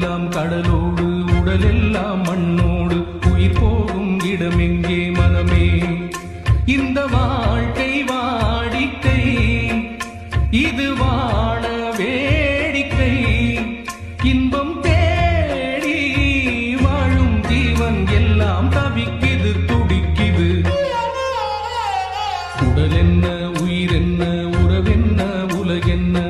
எல்லாம் கடலோடு உடலெல்லாம் மண்ணோடு உயிர் போகும் இடமெங்கே மனமே. இந்த வாழ்க்கை வாடிக்கை இது வாழ வேடிக்கை. இன்பம் தேடி வாழும் ஜீவன் எல்லாம் தவிக்குது துடிக்குது. உடல் என்ன உயிர் என்ன உறவென்ன உலகென்ன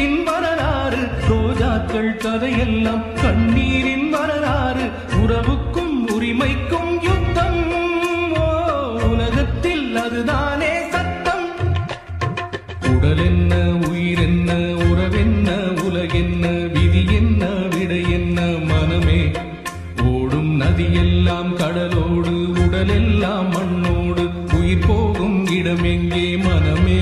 ரத்தத்தின் வரலாறு ரோஜாக்கள் கதையெல்லாம் கண்ணீரின் வரலாறு உறவுக்கும் உரிமைக்கும் யுத்தம். உலகத்தில் அதுதானே சத்தம். உடல் என்ன உயிர் என்ன உறவென்ன உலகென்ன விதி என்ன விடை என்ன மனமே ஓடும் நதியெல்லாம் கடலோடு உடலெல்லாம் மண்ணோடு உயிர் போகும் இடம் எங்கே மனமே.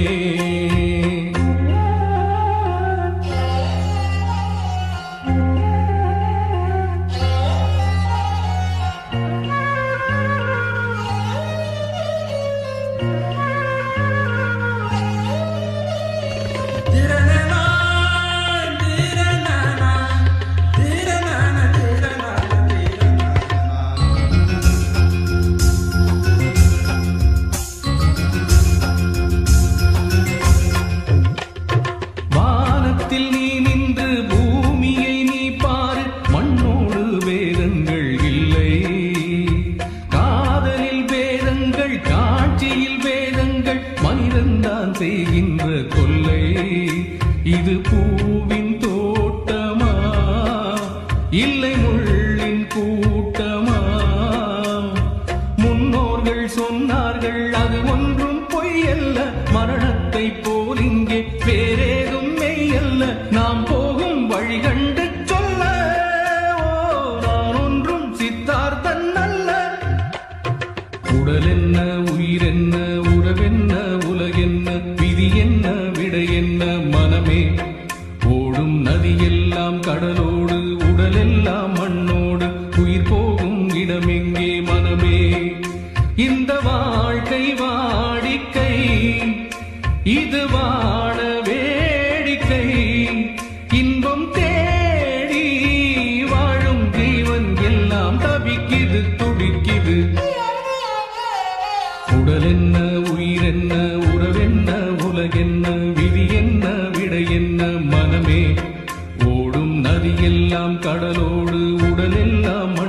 வேதங்கள் காட்சியில் வேதங்கள் மனிதன்தான் செய்கின்ற கொள்ளை இது பூவின் தோட்டமா? இல்லை முள்ளின் கூட்டமா? முன்னோர்கள் சொன்னார்கள் அது ஒன்றும் பொய்யல்ல மரணத்தை உடல் என்ன உயிர் என்ன உறவென்ன உலகென்ன விதி என்ன விடை என்ன மனமே. ஓடும் நதி எல்லாம் கடலோடு உடல் எல்லாம் மண்ணோடு உயிர் போகும் இடமெங்கே மனமே. இந்த வாழ்க்கை வாடிக்கை இது வாழ் உடல் என்ன உயிர் என்ன உறவென்ன உலகென்ன விதி என்ன விடை என்ன மனமே ஓடும் நதியெல்லாம் கடலோடு உடலெல்லாம் மண்ணோடு